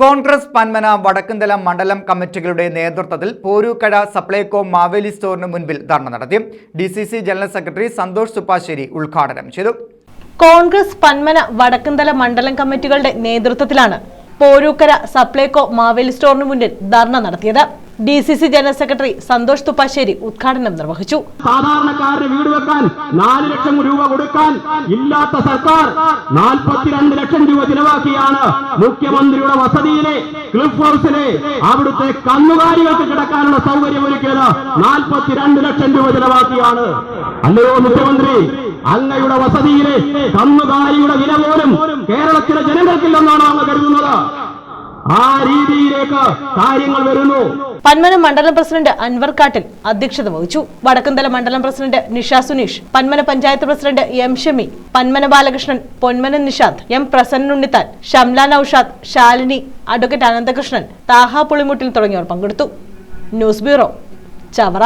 കോൺഗ്രസ് പന്മന വടക്കുംതല മണ്ഡലം കമ്മിറ്റികളുടെ നേതൃത്വത്തിൽ പോരൂക്കട സപ്ലൈകോ മാവേലി സ്റ്റോറിന് മുൻപിൽ ധർണ നടത്തി. D general secretary Santhosh Suppassery ഉദ്ഘാടനം ചെയ്തു. കോൺഗ്രസ് പന്മന വടക്കുംതല മണ്ഡലം കമ്മിറ്റികളുടെ നേതൃത്വത്തിലാണ് പോരൂക്കര സപ്ലൈകോ മാവേലി സ്റ്റോറിന് മുന്നിൽ ധർണ നടത്തിയത്. D C C general secretary Santhosh Thuppassery ഉദ്ഘാടനം നിർവഹിച്ചു. സാധാരണക്കാരന് വീട് വെക്കാൻ നാല് ലക്ഷം രൂപ കൊടുക്കാൻ ഇല്ലാത്ത സർക്കാർ നാൽപ്പത്തിരണ്ട് ലക്ഷം രൂപ ചിലവാക്കിയാണ് മുഖ്യമന്ത്രിയുടെ വസതിയിലെ ക്ലിഫ് ഹൗസിലെ അവിടുത്തെ കന്നുകാലികൾക്ക് കിടക്കാനുള്ള സൗകര്യം ഒരുക്കിയത് നാൽപ്പത്തിരണ്ട് ലക്ഷം രൂപ ചിലവാക്കിയാണ്. അല്ലയോ മുഖ്യമന്ത്രി? അങ്ങയുടെ വസതിയിലെ കന്നുകാലിയുടെ വില പോലും കേരളത്തിലെ ജനങ്ങൾക്കില്ലെന്നാണ് അങ്ങ് കരുതുന്നത്. ആ രീതിയിലേക്ക് കാര്യങ്ങൾ വരുന്നു. പന്മന മണ്ഡലം പ്രസിഡന്റ് അൻവർ കാട്ടിൽ അധ്യക്ഷത വഹിച്ചു. വടക്കുംതല മണ്ഡലം president Nisha Suneesh Panmana panchayat president M Shami Panmana Balakrishnan Ponmana Nishad M Prasannunnithan Shamla Noushad Shalini advocate Ananthakrishnan Thaha Pulimuttil തുടങ്ങിയവർ പങ്കെടുത്തു. News bureau Chavara.